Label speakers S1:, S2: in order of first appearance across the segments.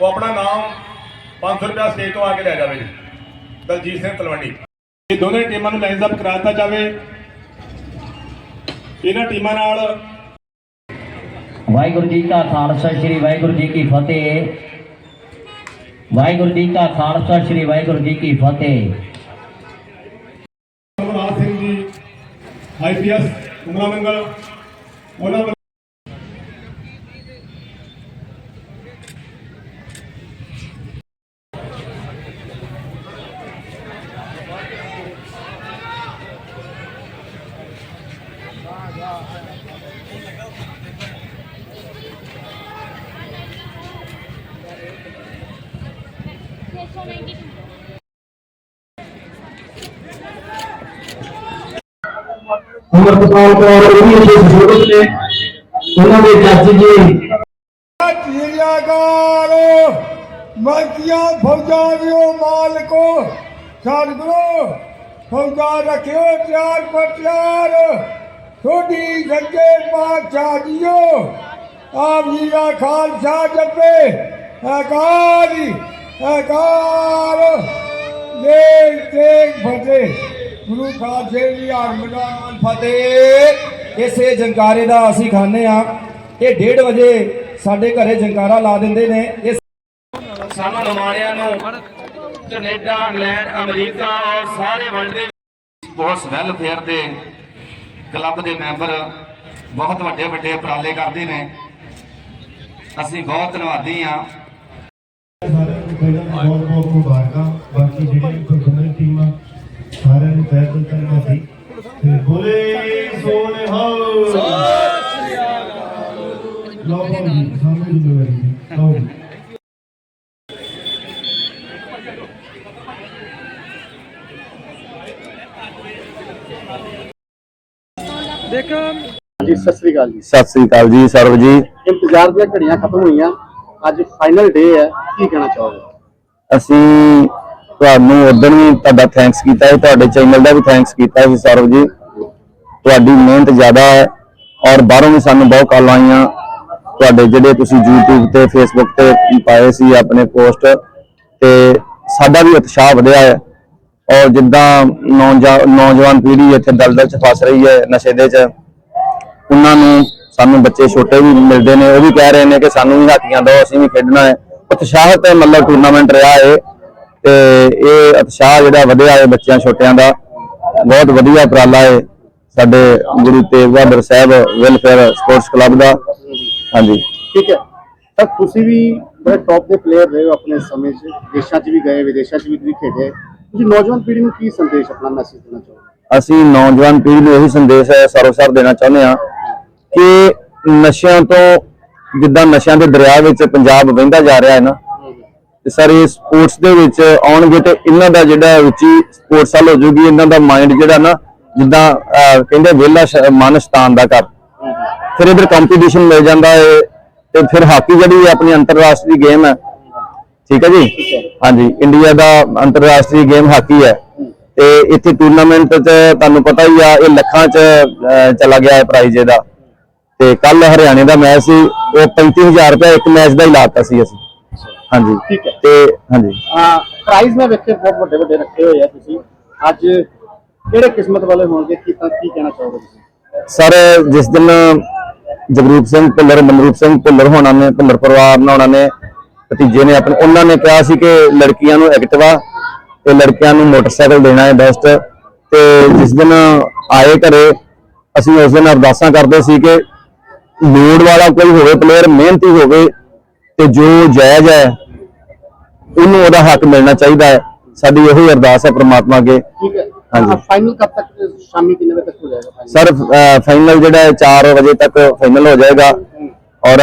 S1: ਉਹ ਆਪਣਾ ਨਾਮ 500 ਰੁਪਏ ਸਟੇਜ ਤੋਂ ਆ ਕੇ ਲੈ ਜਾਵੇ ਜੀ। ਦਲਜੀਤ ਸਿੰਘ ਤਲਵੰਡੀ। ਇਹ ਦੋਨੇ ਟੀਮਾਂ ਨੂੰ ਲਾਈਨਸ ਅਪ ਕਰਾ ਦਿੱਤਾ ਜਾਵੇ। ਇਹਨਾਂ ਟੀਮਾਂ ਨਾਲ
S2: ਵਾਹਿਗੁਰੂ ਜੀ ਕਾ ਖਾਲਸਾ ਸ੍ਰੀ ਵਾਹਿਗੁਰੂ ਜੀ ਕੀ ਫਤਿਹ। ਵਾਹਿਗੁਰੂ ਜੀ ਕਾ ਖਾਲਸਾ ਸ੍ਰੀ ਵਾਹਿਗੁਰੂ ਜੀ ਕੀ ਫਤਿਹ।
S1: ਅਮਰਨਾਥ ਸਿੰਘ ਜੀ ਆਈਪੀਐਸ ਕੁਮਰਾ ਮੰਗਲ। ਉਹਨਾਂ ਵੱਲੋਂ
S3: ਅਮਰਪਾਲ ਕੌਰ ਉਹ ਵੀ ਇੱਥੇ ਸਪੋਰਟ ਨੇ ਉਹਨਾਂ ਦੇ ਚਾਚੀ ਜੀ
S4: ਚਿੜਿਆਘਰ ਮਲਕੀਆਂ ਫੌਜਾਂ ਦਿਓ ਮਾਲਕੋ ਸਤਿਗੁਰੂ ਫੌਜਾਂ ਰੱਖਿਓ ਤਿਆਰ ਪਟਿਆਰ ਤੁਹਾਡੀ ਸੱਜੇ ਪਾਤਸ਼ਾਹ ਜੀਓ ਆਪ ਜੀ ਦਾ ਖਾਲਸਾ ਜਪੇ ਅਕਾਲ ਅਕਾਲ ਦੇਖ ਦੇਖ ਫਤਿਹ ਗੁਰੂ ਖਾਲਸੇ ਦੀ ਹਰਮਨਾਮ
S5: ਫਤਿਹ। ਇਸੇ ਜੰਕਾਰੇ ਦਾ ਅਸੀਂ ਖਾਂਦੇ ਆ ਇਹ 1:30 ਵਜੇ ਸਾਡੇ ਘਰੇ ਜੰਕਾਰਾ ਲਾ ਦਿੰਦੇ ਨੇ। ਇਸ
S6: ਸਾਨੂੰ ਨਮਾਣਿਆਂ ਨੂੰ ਕੈਨੇਡਾ, ਇੰਗਲੈਂਡ, ਅਮਰੀਕਾ ਔਰ ਸਾਰੇ ਵਰਲਡ ਦੇ ਸਪੋਰਟਸ ਵੈਲਫੇਅਰ ਦੇ ਕਲੱਬ ਦੇ ਮੈਂਬਰ ਬਹੁਤ ਵੱਡੇ ਵੱਡੇ ਉਪਰਾਲੇ ਕਰਦੇ ਨੇ। ਅਸੀਂ ਬਹੁਤ ਧੰਨਵਾਦੀ ਹਾਂ।
S7: ਪਹਿਲਾਂ ਬਹੁਤ ਬਹੁਤ ਮੁਬਾਰਕਾਂ। ਬਾਕੀ ਜਿਹੜੀਆਂ ਪ੍ਰਬੰਧਕ ਟੀਮਾਂ ਸਾਰਿਆਂ ਨੂੰ ਤਹਿ ਦਿਲ ਧੰਨਵਾਦੀ ਤੇ ਬੋਲੇ ਸੋਨੇ ਹਾਓ ਲਓ ਜੀ ਸਾਹਮਣੇ ਜ਼ਿੰਮੇਵਾਰੀ ਲਓ ਜੀ।
S8: ਜੀ ਸਤਿ ਸ੍ਰੀ ਅਕਾਲ ਜੀ।
S9: ਸਤਿ ਸ੍ਰੀ ਅਕਾਲ ਜੀ ਸਰਵ ਜੀ।
S8: ਇੰਤਜ਼ਾਰ ਦੀਆਂ ਘੜੀਆਂ ਖਤਮ ਹੋਈਆਂ। ਅੱਜ ਫਾਈਨਲ ਡੇ ਹੈ। ਕੀ ਕਹਿਣਾ ਚਾਹੋਗੇ?
S9: ਅਸੀਂ ਤੁਹਾਨੂੰ ਉਦੋਂ ਵੀ ਤੁਹਾਡਾ ਥੈਂਕਸ ਕੀਤਾ ਹੈ ਤੁਹਾਡੇ ਚੈਨਲ ਦਾ ਵੀ ਥੈਂਕਸ ਕੀਤਾ ਸੀ ਸਰਵ ਜੀ ਤੁਹਾਡੀ ਮਿਹਨਤ ਜ਼ਿਆਦਾ ਹੈ ਔਰ ਬਾਹਰੋਂ ਵੀ ਸਾਨੂੰ ਬਹੁਤ ਕਾਲ ਆਈਆਂ। ਤੁਹਾਡੇ ਜਿਹੜੇ ਤੁਸੀਂ YouTube ਤੇ, Facebook ਤੇ ਪਾਏ ਸੀ ਆਪਣੇ ਪੋਸਟ ਤੇ ਸਾਡਾ ਵੀ ਉਤਸ਼ਾਹ ਵਧਿਆ ਹੈ। ਔਰ ਜਿੱਦਾਂ ਨੌਜਾ- ਨੌਜਵਾਨ ਪੀੜ੍ਹੀ ਇੱਥੇ ਦਲਦਲ ਚ ਫਸ ਰਹੀ ਹੈ, ਨਸ਼ੇ ਦੇ ਚ, ਉਹਨਾਂ ਨੂੰ ਸਾਨੂੰ ਬੱਚੇ ਛੋਟੇ ਵੀ ਮਿਲਦੇ ਨੇ। ਉਹ ਵੀ ਕਹਿ ਰਹੇ ਨੇ ਕਿ ਸਾਨੂੰ ਵੀ ਹਾਕੀਆਂ ਦਿਓ, ਅਸੀਂ ਵੀ ਖੇਡਣਾ ਹੈ। ਉਤਸ਼ਾਹਤ ਮਤਲਬ ਟੂਰਨਾਮੈਂਟ ਰਿਹਾ ਹੈ ਤੇ ਇਹ ਉਤਸ਼ਾਹ ਜਿਹੜਾ ਵਧਿਆ ਹੈ ਬੱਚਿਆਂ ਛੋਟਿਆਂ ਦਾ ਬਹੁਤ ਵਧੀਆ ਉਪਰਾਲਾ ਹੈ ਸਾਡੇ Guru Tegh Bahadur Sahib welfare sports club ਦਾ। ਹਾਂਜੀ।
S8: ਠੀਕ ਹੈ। ਤਾਂ ਤੁਸੀਂ ਵੀ ਬੜੇ ਟੌਪ ਦੇ ਪਲੇਅਰ ਰਹੇ ਹੋ ਆਪਣੇ ਸਮੇਂ 'ਚ ਦੇਸ਼ਾਂ 'ਚ ਵੀ ਗਏ ਵਿਦੇਸ਼ਾਂ 'ਚ ਵੀ ਤੁਸੀਂ ਖੇਡੇ। ਤੁਸੀਂ ਨੌਜਵਾਨ ਪੀੜ੍ਹੀ ਨੂੰ ਕੀ ਸੰਦੇਸ਼ ਆਪਣਾ ਮੈਸੇਜ ਦੇਣਾ ਚਾਹੋਗੇ?
S9: ਅਸੀਂ ਨੌਜਵਾਨ ਪੀੜ੍ਹੀ ਨੂੰ ਇਹੀ ਸੰਦੇਸ਼ ਹੈ ਸਰਵਸਰ ਦੇਣਾ ਚਾਹੁੰਦੇ ਹਾਂ ਕਿ ਨਸ਼ਿਆਂ ਤੋਂ ਜਿੱਦਾਂ ਨਸ਼ਿਆਂ ਦੇ ਦਰਿਆ ਵਿੱਚ ਪੰਜਾਬ ਵਹਿੰਦਾ ਜਾ ਰਿਹਾ ਹੈ ਨਾ, ਤੇ ਸਰ ਇਹ ਸਪੋਰਟਸ ਦੇ ਵਿੱਚ ਆਉਣਗੇ ਤੇ ਇਹਨਾਂ ਦਾ ਜਿਹੜਾ ਉੱਚੀ ਸਪੋਰਟਸ ਵੱਲ ਹੋ ਜੂਗੀ, ਇਹਨਾਂ ਦਾ ਮਾਈਂਡ ਜਿਹੜਾ ਨਾ, ਜਿੱਦਾਂ ਕਹਿੰਦੇ ਵਿਹਲਾ ਮਨ ਸ਼ਤਾਨ ਦਾ ਕਰ ਫਿਰ ਇਧਰ ਕੰਪੀਟੀਸ਼ਨ ਮਿਲ ਜਾਂਦਾ ਹੈ ਤੇ ਫਿਰ ਹਾਕੀ ਜਿਹੜੀ ਆਪਣੀ ਅੰਤਰਰਾਸ਼ਟਰੀ ਗੇਮ ਹੈ। ਠੀਕ ਹੈ ਜੀ? ਹਾਂਜੀ ਇੰਡੀਆ ਦਾ ਅੰਤਰਰਾਸ਼ਟਰੀ ਗੇਮ ਹਾਕੀ ਹੈ। ਤੇ ਇੱਥੇ ਟੂਰਨਾਮੈਂਟ 'ਚ ਤੁਹਾਨੂੰ ਪਤਾ ਹੀ ਆ, ਇਹ ਲੱਖਾਂ 'ਚ ਚਲਾ ਗਿਆ ਹੈ ਪ੍ਰਾਈਜ਼ ਇਹਦਾ। ਤੇ ਕੱਲ ਹਰਿਆਣੇ ਦਾ ਮੈਚ ਸੀ ਉਹ 35000 ਰੁਪਏ ਇੱਕ ਮੈਚ ਦਾ ਹੀ ਲਾਤਾ ਸੀ ਅਸੀਂ। ਹਾਂਜੀ।
S8: ਠੀਕ ਹੈ।
S9: ਤੇ ਹਾਂਜੀ।
S8: ਪ੍ਰਾਈਜ਼ ਮੈਂ ਵੇਖੇ ਬਹੁਤ ਵੱਡੇ ਵੱਡੇ ਰੱਖੇ ਹੋਏ ਆ ਤੁਸੀਂ। ਅੱਜ ਕਿਹੜੇ ਕਿਸਮਤ ਵਾਲੇ ਹੋਣਗੇ? ਕੀ ਤਾਂ ਕੀ ਕਹਿਣਾ ਚਾਹੋਗੇ ਤੁਸੀਂ?
S9: ਸਰ ਜਿਸ ਦਿਨ ਜਗਰੂਪ ਸਿੰਘ ਭੁੱਲਰ ਮਨਰੂਪ ਸਿੰਘ ਭੁੱਲਰ ਹੋਣਾ ਨੇ ਭੁੱਲਰ ਪਰਿਵਾਰ ਨੇ ਉਹਨਾਂ ਨੇ ਭਤੀਜੇ ਨੇ ਆਪਣੇ ਉਹਨਾਂ ਨੇ ਕਿਹਾ ਸੀ ਕਿ ਲੜਕੀਆਂ ਨੂੰ ਐਕਟਿਵਾ ਤੇ ਲੜਕਿਆਂ ਨੂੰ ਮੋਟਰਸਾਈਕਲ ਦੇਣਾ ਹੈ ਬੈਸਟ ਤੇ ਜਿਸ ਦਿਨ ਆਏ ਘਰੇ ਅਸੀਂ ਉਸ ਦਿਨ ਅਰਦਾਸਾਂ ਕਰਦੇ ਸੀ ਕਿ ਲੋੜ ਵਾਲਾ ਕੋਈ ਹੋਵੇ ਪਲੇਅਰ ਮਿਹਨਤੀ ਹੋਵੇ ਤੇ ਜੋ ਜਾਇਜ਼ ਹੈ ਉਹਨੂੰ ਉਹਦਾ ਹੱਕ ਮਿਲਣਾ ਚਾਹੀਦਾ ਹੈ। ਸਾਡੀ ਇਹੋ ਅਰਦਾਸ ਹੈ ਪ੍ਰਮਾਤਮਾ ਅੱਗੇ।
S8: ਠੀਕ ਹੈ।
S9: ਹਾਂਜੀ।
S8: ਫਾਈਨਲ ਕਦ ਤੱਕ ਸ਼ਾਮੀ ਕਿੰਨੇ ਵਜੇ ਤੱਕ ਹੋ ਜਾਏਗਾ final?
S9: ਸਰ ਫਾਈਨਲ ਜਿਹੜਾ ਹੈ 4 ਵਜੇ ਤੱਕ ਫਾਈਨਲ ਹੋ ਜਾਏਗਾ। ਔਰ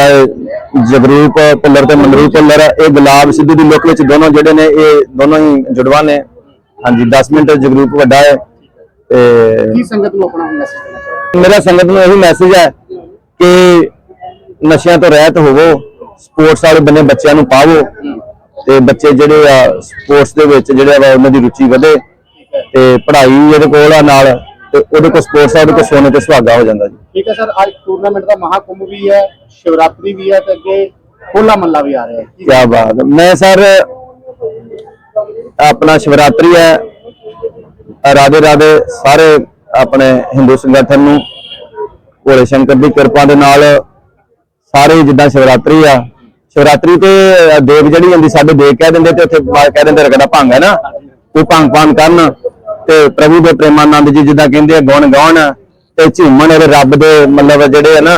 S9: ਜਗਰੂਪ ਭੁੱਲਰ ਤੇ ਮਨਰੂਪ ਭੁੱਲਰ ਇਹ ਗੁਲਾਬ ਸਿੱਧੂ ਦੀ ਲੁੱਕ ਵਿੱਚ ਦੋਨੋਂ ਜਿਹੜੇ ਨੇ ਇਹ ਦੋਨੋਂ ਹੀ ਜੁੜਵਾ ਨੇ। ਹਾਂਜੀ 10 ਮਿੰਟ ਜਗਰੂਪ ਵੱਡਾ ਹੈ। ਤੇ
S8: ਕੀ ਸੰਗਤ ਨੂੰ ਆਪਣਾ ਮੈਸੇਜ ਦੇਣਾ
S9: ਮੇਰਾ ਸੰਗਤ ਨੂੰ ਇਹੀ ਮੈਸੇਜ ਹੈ ਕਿ ਨਸ਼ਿਆਂ ਤੋਂ ਰਹਿਤ ਹੋਵੋ ਸਪੋਰਟਸ ਵਾਲੇ ਬੰਨੇ ਬੱਚਿਆਂ ਨੂੰ ਪਾਵੋ ਤੇ ਬੱਚੇ ਜਿਹੜੇ ਆ ਸਪੋਰਟਸ ਦੇ ਵਿੱਚ ਜਿਹੜੇ ਵਾ ਉਹਨਾਂ ਦੀ ਰੁਚੀ ਵਧੇ ਤੇ ਪੜ੍ਹਾਈ ਇਹਦੇ ਕੋਲ ਆ ਨਾਲ ਤੇ ਉਹਦੇ ਕੋਲ ਸਪੋਰਟਸ ਆ ਉਹਦੇ ਕੋਲ ਸੋਨੇ ਤੇ ਸੁਹਾਗਾ ਹੋ ਜਾਂਦਾ ਜੀ।
S8: ਠੀਕ ਹੈ ਸਰ ਅੱਜ ਟੂਰਨਾਮੈਂਟ ਦਾ ਮਹਾਕੁੰਭ ਵੀ ਹੈ ਸ਼ਿਵਰਾਤਰੀ ਵੀ ਹੈ ਤੇ ਅੱਗੇ ਹੋਲਾ ਮਹੱਲਾ ਵੀ ਆ ਰਿਹਾ ਹੈ।
S9: ਕਿਆ ਬਾਤ। ਮੈਂ ਸਰ ਆਪਣਾ ਸ਼ਿਵਰਾਤਰੀ ਹੈ। ਰਾਧੇ ਰਾਧੇ ਸਾਰੇ ਆਪਣੇ ਹਿੰਦੂ ਸੰਗਠਨ ਨੂੰ ਭੋਲੇ ਸ਼ੰਕਰ ਦੀ ਕਿਰਪਾ ਦੇ ਨਾਲ ਸਾਰੇ ਜਿੱਦਾਂ ਸ਼ਿਵਰਾਤਰੀ ਆ, ਸ਼ਿਵਰਾਤਰੀ ਤੇ ਦੇਵ ਜਿਹੜੀ ਹੁੰਦੀ, ਸਾਡੇ ਦੇਵ ਕਹਿ ਦਿੰਦੇ ਤੇ ਉੱਥੇ ਕਹਿ ਦਿੰਦੇ ਰਗੜਾ ਭੰਗ ਹੈ ਨਾ ਉਹ ਭੰਗ ਪਾਨ ਕਰਨ ਤੇ ਪ੍ਰਭੂ ਦੇ ਪ੍ਰੇਮਾਨੰਦ ਜੀ ਜਿੱਦਾਂ ਕਹਿੰਦੇ ਆ ਗੁਣ ਗਾਉਣ ਤੇ ਝੂਮਣ ਇਹਦੇ ਰੱਬ ਦੇ ਮਤਲਬ ਜਿਹੜੇ ਆ ਨਾ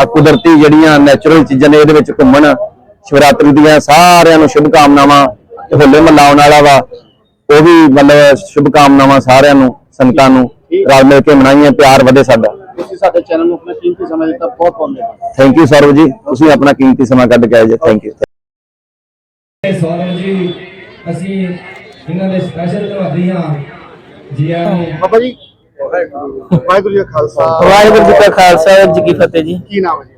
S9: ਆ ਕੁਦਰਤੀ ਜਿਹੜੀਆਂ ਨੈਚੁਰਲ ਚੀਜ਼ਾਂ ਨੇ ਇਹਦੇ ਵਿੱਚ ਘੁੰਮਣ, ਸ਼ਿਵਰਾਤਰੀ ਦੀਆਂ ਸਾਰਿਆਂ ਨੂੰ ਸ਼ੁਭ ਕਾਮਨਾਵਾਂ ਤੇ ਹੋਲੇ ਮਹੱਲਾ ਵਾਲਾ ਵਾ, ਉਹ ਵੀ ਮਤਲਬ ਸ਼ੁਭ ਕਾਮਨਾਵਾਂ ਸਾਰਿਆਂ ਨੂੰ, ਸੰਗਤਾਂ ਨੂੰ, ਰਲ ਮਿਲ ਕੇ ਮਨਾਈਏ ਪਿਆਰ ਵਧੇ ਸਾਡਾ।
S8: ਸਾਡੇ ਚੈਨਲ ਨੂੰ ਆਪਣਾ ਕੀਮਤੀ ਸਮਾਂ ਦਿੱਤਾ ਬਹੁਤ ਬਹੁਤ ਧੰਨਵਾਦ
S9: ਥੈਂਕ ਯੂ ਸਰਵ ਜੀ ਤੁਸੀਂ ਆਪਣਾ ਕੀਮਤੀ ਸਮਾਂ ਕੱਢ ਕੇ ਆਏ ਜੀ। ਥੈਂਕ ਯੂ
S5: ਸੌਰਵ ਜੀ ਅਸੀਂ ਇਹਨਾਂ ਦੇ ਸਪੈਸ਼ਲ ਧੰਨਵਾਦੀ ਹਾਂ। ਜੀ
S8: ਬਾਬਾ ਜੀ ਵਾਹਿਗੁਰੂ ਜੀ ਕਾ ਖਾਲਸਾ।
S10: ਵਾਹਿਗੁਰੂ ਜੀ ਕਾ ਖਾਲਸਾ ਜੀ ਕੀ ਫਤਿਹ ਜੀ।
S8: ਕੀ ਨਾਮ ਹੈ ਜੀ?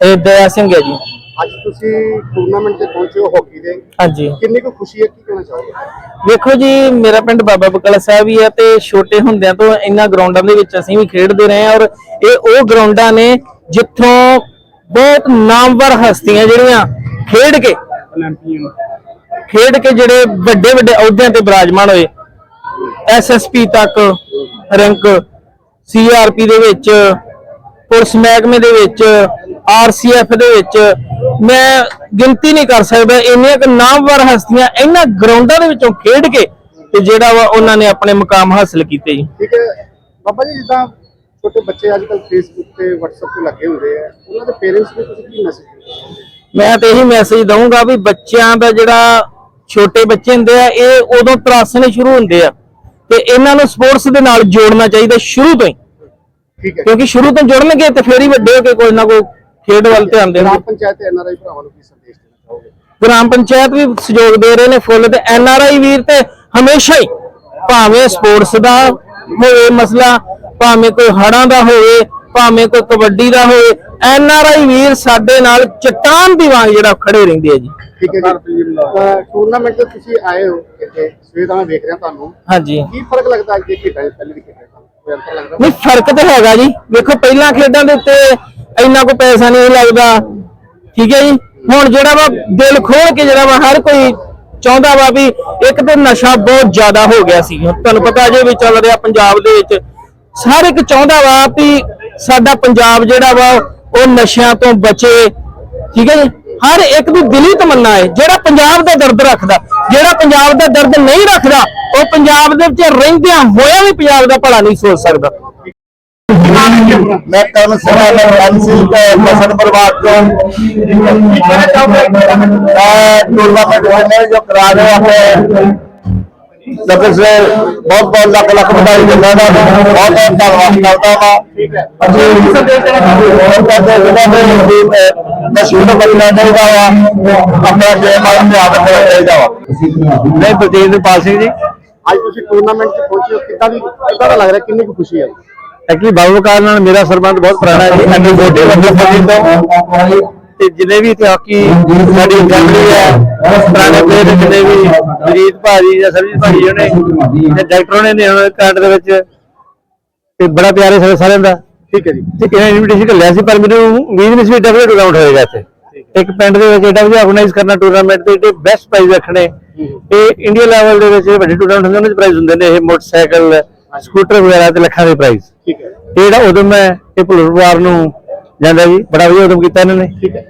S10: ਇਹ ਦਇਆ ਸਿੰਘ ਹੈ ਜੀ।
S8: ਅੱਜ ਤੁਸੀਂ ਟੂਰਨਾਮੈਂਟ ਤੇ ਪਹੁੰਚੇ ਹੋ ਹਾਕੀ ਦੇ।
S10: ਹਾਂਜੀ।
S8: ਕਿੰਨੀ ਕੁ ਖੁਸ਼ੀ ਹੈ ਕੀ ਕਹਿਣਾ ਚਾਹੋਗੇ?
S10: ਵੇਖੋ ਜੀ ਮੇਰਾ ਪਿੰਡ ਬਾਬਾ ਬਕਲਾ ਸਾਹਿਬ ਹੀ ਹੈ ਤੇ ਛੋਟੇ ਹੁੰਦਿਆਂ ਤੋਂ ਇਹਨਾਂ ਗਰਾਊਂਡਾਂ ਦੇ ਵਿੱਚ ਅਸੀਂ ਵੀ ਖੇਡਦੇ ਰਹੇ ਹਾਂ ਔਰ ਇਹ ਉਹ ਗਰਾਊਂਡਾਂ ਨੇ ਜਿੱਥੋਂ ਬਹੁਤ ਨਾਮਵਰ ਹਸਤੀਆਂ ਜਿਹੜੀਆਂ ਖੇਡ ਕੇ ਖੇਡ ਕੇ ਜਿਹੜੇ ਵੱਡੇ ਵੱਡੇ ਅਹੁਦਿਆਂ ਤੇ ਬਿਰਾਜਮਾਨ ਹੋਏ। ਐਸਐਸਪੀ ਤੱਕ ਰੈਂਕ ਸੀਆਰਪੀ ਦੇ ਵਿੱਚ ਪੁਲਿਸ ਮਹਿਕਮੇ ਦੇ ਵਿੱਚ ਆਰਸੀਐਫ ਦੇ ਵਿੱਚ ਮੈਂ ਗਿਣਤੀ ਨਹੀਂ ਕਰ ਸਕਦਾ ਇੰਨੀਆਂ ਕੁ ਨਾਮਵਰ ਹਸਤੀਆਂ ਇਹਨਾਂ ਗਰਾਊਂਡਾਂ ਦੇ ਵਿੱਚੋਂ ਖੇਡ ਕੇ ਤੇ ਜਿਹੜਾ ਵਾ ਉਹਨਾਂ ਨੇ ਆਪਣੇ ਮੁਕਾਮ ਹਾਸਲ ਕੀਤੇ ਜੀ।
S8: ਠੀਕ ਹੈ। ਬਾਬਾ ਜੀ ਜਿੱਦਾਂ ਛੋਟੇ ਬੱਚੇ ਅੱਜ ਕੱਲ ਫੇਸਬੁੱਕ ਤੇ WhatsApp ਤੇ ਲੱਗੇ ਹੁੰਦੇ ਆ ਉਹਨਾਂ ਦੇ ਪੇਰੈਂਟਸ ਨੂੰ ਤੁਸੀਂ ਕੀ ਮੈਸੇਜ
S10: ਮੈਂ ਤੇ ਇਹੀ ਮੈਸੇਜ ਦਊਂਗਾ ਵੀ ਬੱਚਿਆਂ ਦਾ ਜਿਹੜਾ ਛੋਟੇ ਬੱਚੇ ਹੁੰਦੇ ਆ ਇਹ ਉਦੋਂ ਤਰਾਸਣੇ ਸ਼ੁਰੂ ਹੁੰਦੇ ਆ ਤੇ ਇਹਨਾਂ ਨੂੰ ਸਪੋਰਟਸ ਦੇ ਨਾਲ ਜੋੜਨਾ ਚਾਹੀਦਾ ਸ਼ੁਰੂ ਤੋਂ ਹੀ।
S8: ਠੀਕ ਹੈ।
S10: ਕਿਉਂਕਿ ਸ਼ੁਰੂ ਤੋਂ ਜੁੜਨਗੇ ਤੇ ਫੇਰ ਹੀ ਵੱਡੇ ਹੋ ਕੇ ਕੋਈ ਨਾ ਕੋਈ ਖੇਡ ਵੱਲ ਧਿਆਨ
S8: ਗ੍ਰਾਮ ਪੰਚਾਇਤ ਤੇ ਐਨਆਰਆਈ ਭਰਾਵਾਂ ਨੂੰ ਕੀ ਸੰਦੇਸ਼ ਦੇਣਾ ਚਾਹੋਗੇ?
S10: ਗ੍ਰਾਮ ਪੰਚਾਇਤ ਵੀ ਸਹਿਯੋਗ ਦੇ ਰਹੇ ਨੇ ਫੁੱਲ ਤੇ ਐਨ ਆਰ ਆਈ ਵੀਰ ਤੇ ਹਮੇਸ਼ਾ ਹੀ ਭਾਵੇਂ ਸਪੋਰਟਸ ਦਾ ਹੋਵੇ ਮਸਲਾ ਭਾਵੇਂ ਕੋਈ ਹੜਾਂ ਦਾ ਹੋਵੇ ਭਾਵੇਂ ਕੋਈ ਕਬੱਡੀ ਦਾ ਹੋਵੇ ਐਨ ਆਰ ਆਈ ਵੀਰ ਸਾਡੇ ਨਾਲ ਚਟਾਨ ਦੀ ਵਾਂਗ ਜਿਹੜਾ ਖੜੇ ਰਹਿੰਦੇ ਆ ਜੀ।
S8: ਠੀਕ ਹੈ ਜੀ। ਟੂਰਨਾਮੈਂਟ ਤੇ ਤੁਸੀਂ ਆਏ ਹੋ ਇੱਥੇ ਸਵੇਰ ਦਾ ਮੈਂ ਵੇਖ ਰਿਹਾ ਤੁਹਾਨੂੰ।
S10: ਹਾਂਜੀ।
S8: ਕੀ ਫ਼ਰਕ ਲੱਗਦਾ ਅੱਜ ਦੀ ਖੇਡਾਂ ਚ ਪਹਿਲੇ ਦੀ ਖੇਡਾਂ ਚ ਕੋਈ ਅੰਤਰ ਲੱਗਦਾ?
S10: ਨਹੀਂ ਫ਼ਰਕ ਤੇ ਹੈਗਾ ਜੀ। ਵੇਖੋ ਪਹਿਲਾਂ ਖੇਡਾਂ ਦੇ ਉੱਤੇ ਇੰਨਾ ਕੋਈ ਪੈਸਾ ਨਹੀਂ ਲੱਗਦਾ। ਠੀਕ ਹੈ ਜੀ? ਹੁਣ ਜਿਹੜਾ ਵਾ ਦਿਲ ਖੋਲ ਕੇ ਜਿਹੜਾ ਵਾ ਹਰ ਕੋਈ ਚਾਹੁੰਦਾ ਵਾ ਵੀ ਇੱਕ ਤੇ ਨਸ਼ਾ ਬਹੁਤ ਜ਼ਿਆਦਾ ਹੋ ਗਿਆ ਸੀ। ਤੁਹਾਨੂੰ ਪਤਾ ਜੇ ਵੀ ਚੱਲ ਰਿਹਾ ਪੰਜਾਬ ਦੇ ਵਿੱਚ, ਹਰ ਇੱਕ ਚਾਹੁੰਦਾ ਵਾ ਵੀ ਸਾਡਾ ਪੰਜਾਬ ਜਿਹੜਾ ਵਾ ਉਹ ਨਸ਼ਿਆਂ ਤੋਂ ਬਚੇ। ਠੀਕ ਹੈ ਜੀ? ਹਰ ਇੱਕ ਦੀ ਦਿਲੀ ਤਮੰਨਾ ਹੈ। ਜਿਹੜਾ ਪੰਜਾਬ ਦਾ ਦਰਦ ਰੱਖਦਾ, ਜਿਹੜਾ ਪੰਜਾਬ ਦਾ ਦਰਦ ਨਹੀਂ ਰੱਖਦਾ, ਉਹ ਪੰਜਾਬ ਦੇ ਵਿੱਚ ਰਹਿੰਦਿਆਂ ਹੋਇਆ ਵੀ ਪੰਜਾਬ ਦਾ ਭਲਾ ਨਹੀਂ ਸੋਚ ਸਕਦਾ।
S9: ਮੈਂ ਕਰਨ ਸਭਾ ਦਾ ਕਾਉਂਸਿਲ ਦਾ ਪਸੰਦ ਪਰਿਵਾਰ ਤੋਂ टूर्नामेंट मैंने जो करा रहे हैं डॉक्टर से बहुत बहुत लाख लाख बधाई देना था बहुत बहुत धन्यवाद करता था ठीक है मशहूर बनना चाहिए वा अपना गेम में आदत करना चाहिए वा नहीं बलजीत पाल सिंह जी
S8: ਅੱਜ ਤੁਸੀਂ ਟੂਰਨਾਮੈਂਟ 'ਚ ਪਹੁੰਚੇ ਹੋ ਕਿੱਦਾਂ ਦੀ ਕਿੱਦਾਂ ਦਾ ਲੱਗ ਰਿਹਾ ਕਿੰਨੀ ਕੁ ਖੁਸ਼ੀ ਹੈ
S9: ਐਕਚੁਅਲੀ ਬਾਬੂਕਾਰ ਨਾਲ ਮੇਰਾ ਸਰਬੰਧ ਬਹੁਤ ਪੁਰਾਣਾ ਹੈ ਜੀ ਐਨੇ ਛੋਟੇ ਵੱਡੇ ਫੌਜੀ ਤੋਂ ਤੇ ਜਿੰਨੇ ਵੀ ਹਾਕੀ ਸਾਡੀ ਫੈਮਿਲੀ ਹੈ ਪੁਰਾਣੇ ਪਲੇਅਰ ਜਿੰਨੇ ਵੀ ਮਜੀਦ ਭਾਜੀ ਜਾਂ ਸਰਜੀਤ ਭਾਜੀ ਉਹਨੇ ਤੇ ਡਾਕਟਰ ਨੇ ਨੇ ਹੁਣ ਕਾਰਡ ਦੇ ਵਿੱਚ ਤੇ ਬੜਾ ਪਿਆਰੇ ਸਾਰੇ ਸਾਰਿਆਂ ਦਾ।
S8: ਠੀਕ ਹੈ ਜੀ।
S9: ਤੇ ਕਿਹਨੇ ਇਨਵੀਟੇਸ਼ਨ ਘੱਲਿਆ ਸੀ ਪਰ ਮੈਨੂੰ ਉਮੀਦ ਨਹੀਂ ਸੀ ਵਧੀਆ ਟੂਰਨਾਮੈਂਟ ਹੋਏਗਾ ਇੱਥੇ। ਇੱਕ ਪਿੰਡ ਦੇ ਵਿੱਚ ਏਡਾ ਵਧੀਆ ਆਰਗੇਨਾਈਜ਼ ਕਰਨਾ ਟੂਰਨਾਮੈਂਟ ਤੇ ਏਡੇ ਬੈਸਟ ਪ੍ਰਾਈਜ਼ ਰੱਖਣੇ ਇਹ ਇੰਡੀਆ ਲੈਵਲ ਦੇ ਵਿੱਚ ਵੱਡੇ ਟੂਰਨਾਮੈਂਟ ਹੁੰਦੇ ਉਹਨਾਂ 'ਚ ਪ੍ਰਾਈਜ਼ ਹੁੰਦੇ ਨੇ ਇਹ ਮੋਟਰਸਾਈਕਲ ਸਕੂਟਰ ਵਗੈਰਾ ਤੇ ਲੱਖਾਂ ਦੇ ਪ੍ਰਾਈਜ਼
S8: ਠੀਕ ਹੈ।
S9: ਇਹ ਜਿਹੜਾ ਉਦਮ ਹੈ ਇਹ ਭੁੱਲਰ ਪਰਿਵਾਰ ਨੂੰ ਜਾਂਦਾ ਜੀ। ਬੜਾ ਵਧੀਆ ਉਦਮ ਕੀਤਾ ਇਹਨਾਂ ਨੇ।
S8: ਠੀਕ ਹੈ।